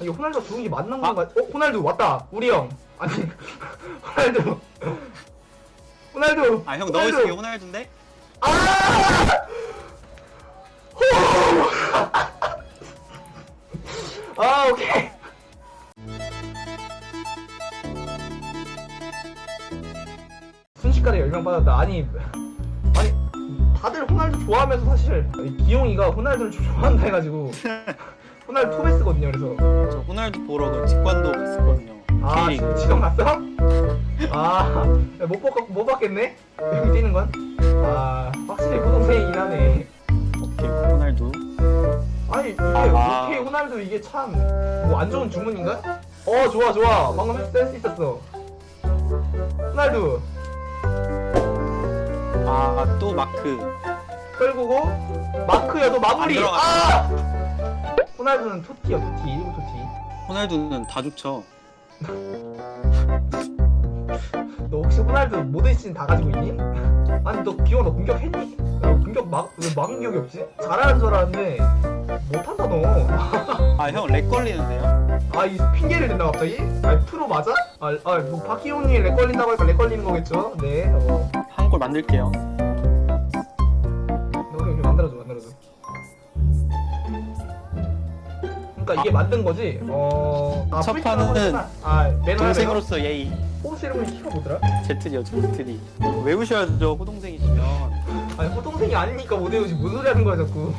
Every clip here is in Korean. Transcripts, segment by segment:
이게 호날두 좋은 게 맞는 건가? 어 호날두 왔다 우리 형 아니 호날두 호날두 아형 호날두. 넣으시게 호날두인데? 아! 호! 아 오케이 순식간에 열명 받았다 아니 아니 다들 호날두 좋아하면서 사실 이 기용이가 호날두를 좀 좋아한다 해가지고 호날두 토베스거든요 그래서 저 호날두 보러 그 직관도 갔었거든요. 아 K리그. 지- 지금 갔어? 아못 봤, 못 봤겠네? 여기 뛰는 건? 아 확실히 호동생이긴 하네 오케이 호날두. 아니 이게 아. 오케이 호날두 이게 참 뭐 안 좋은 주문인가? 어 좋아 좋아 방금 센스 있었어 호날두 아 또 마크. 끌고고 마크여도 마무리 안 아! 호날두는 토티야 토티 일부 토티 호날두는 다 좋죠. 너 혹시 호날두 모든 시즌 다 가지고 있니? 아니 너 기호 너 공격했니? 너 공격 막, 왜 막은 기억이 없지? 잘하는 줄 알았는데 못한다 너 아 형 렉 걸리는데요? 아 이 핑계를 댄다 갑자기? 아니 프로 맞아? 아, 아 뭐, 박희용이 렉 걸린다고 하니까 렉 걸리는 거겠죠? 네 어. 한 골 만들게요. 그러니까 이게 만든 거지? 어... 아, 첫 판은. 아 매너 매너? 동생으로서 예의. 호스 이름이 키가 뭐더라? 제트리요 제트리. 외우셔야죠 호동생이시면. 아니 호동생이 아니니까 못 외우지 뭔 소리 하는 거야 자꾸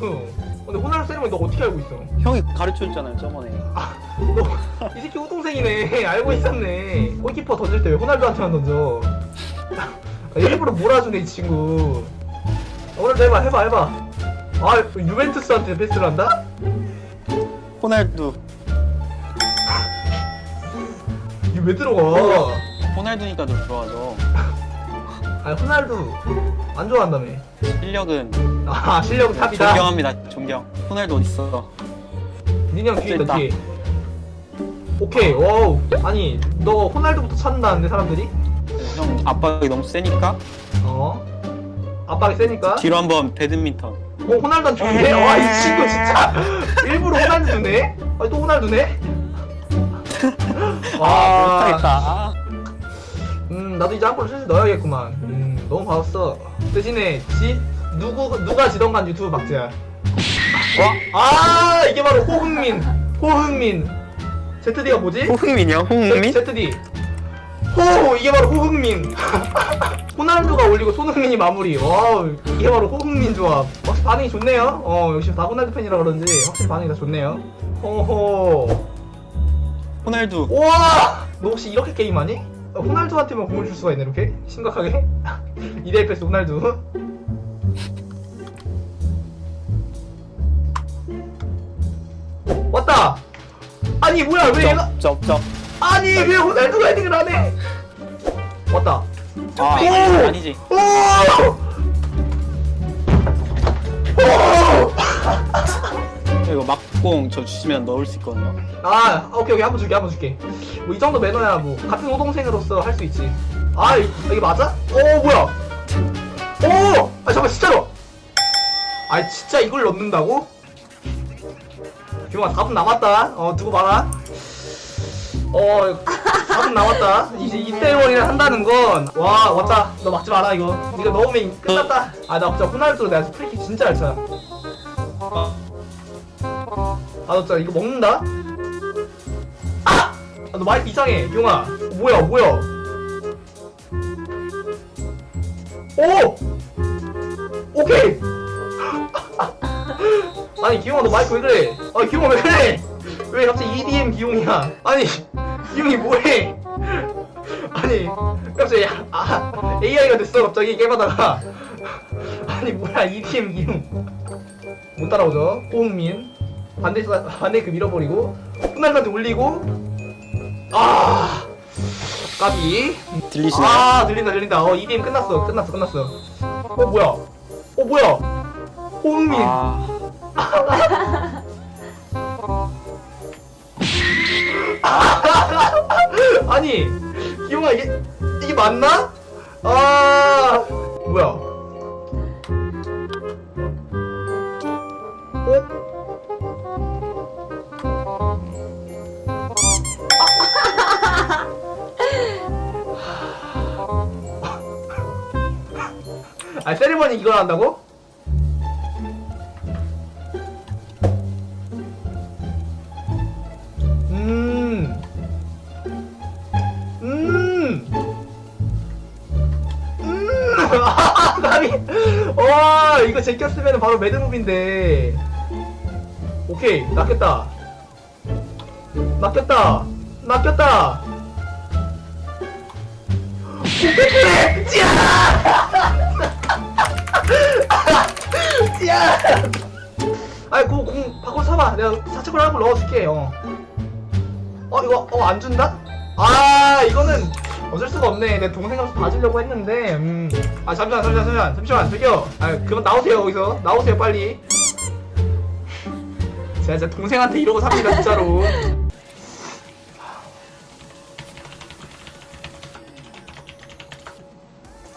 근데 호날두 세리머니 너 어떻게 알고 있어? 형이 가르쳐줬잖아요 저번에. 너 이 새끼 호동생이네 알고 있었네 골키퍼 던질 때 왜 호날두한테만 던져 아, 일부러 몰아주네 이 친구 오늘도 해봐 해봐 해봐 아 유벤투스한테 패스를 한다? 호날두. 이게 왜 들어가 호날두니까 좀 좋아하죠. 아니 호날두 안 좋아한다며 실력은 아 실력은 탑이다 존경합니다. 존경. 호날두 어딨어? 형 뒤에 있다. 뒤에 오케이 와우 아니 너 호날두부터 찾는다는데 사람들이? 형 압박이 너무 세니까 어? 압박이 세니까 뒤로 한번 배드민턴. 어 호날두 좋네 와이 친구 진짜. 일부러 호날두네? 아니 또 호날두네? 아 못하겠다. 음 나도 이제 한 골 슬슬 넣어야겠구만. 음 너무 봐왔어. 대신에 지 누구 누가 지던 간 유튜브 박제야? 와아 이게 바로 호흥민. 호흥민. ZD가 뭐지? 호흥민이요? 호흥민? ZD 호 이게 바로 호흥민 호날두가 올리고 손흥민이 마무리 와 이게 바로 호흥민 조합 확실히 반응이 좋네요 어 역시 다 호날두 팬이라 그런지 확실히 반응이 다 좋네요 호호 호날두. 우와 너 혹시 이렇게 게임하니? 어, 호날두한테만 공을 줄 수가 있네 이렇게? 심각하게? 2대1 패스 호날두 어, 왔다 아니 뭐야 왜 얘가 쩝쩝. 아니 왜 호날두가 헤딩을 안 해? 왔다. 아 오! 아니지 아니지. 오! 오! 이거 막공 저 주시면 넣을 수 있거든요. 아 오케이 오케이 한 번 줄게 한 번 줄게. 뭐 이 정도 매너야 뭐 같은 호동생으로서 할 수 있지. 아 이- 이게 맞아? 오 뭐야? 오! 아 잠깐 진짜로. 아 진짜 이걸 넣는다고? 규영아 4분 남았다. 어 두고 봐라. 어 4분 남았다. 이제 이대원이를 한다는 건 와 왔다. 너 막지 마라 이거. 네가 넣으면 끝났다. 아 나 진짜 호날두 내가 프리킥 진짜 잘 차. 아너 진짜 이거 먹는다? 아! 아, 너 마이크 이상해, 기용아. 어, 뭐야, 뭐야? 오! 오케이! 아니, 기용아, 너 마이크 왜 그래? 아, 기용아, 왜 그래? 왜 갑자기 EDM 기용이야? 아니, 기용이 뭐해? 아니, 갑자기, 아, AI가 됐어, 갑자기, 게임하다가. 아니, 뭐야, EDM 기용. 못 따라오죠? 호흥민. 반대, 반대 그 밀어버리고. 호날두한테 올리고. 아 까비 들리시나요? 아 들린다 들린다 어 2게임 끝났어 끝났어 끝났어 어 뭐야 어 뭐야 호흥민 아 아니 기용아 이게 이게 맞나? 아 뭐야? 어? 아 세리머니 이걸 한다고? 아, 나비. 와, 이거 제꼈으면 바로 매드무비인데. 오케이, 낚였다. 낚였다. 낚였다. 그래! 찌야! 찌야! 아이, 그, 공, 바꿔 사봐. 내가 사채걸 하나 넣어줄게, 어. 어, 이거, 어, 안 준다? 아, 이거는 어쩔 수가 없네. 내 동생한테 봐주려고 했는데, 음. 아, 잠시만, 잠시만, 잠시만, 잠시만, 저기요. 아, 그만 나오세요, 거기서. 나오세요, 빨리. 제가 진짜 동생한테 이러고 삽니다, 진짜로.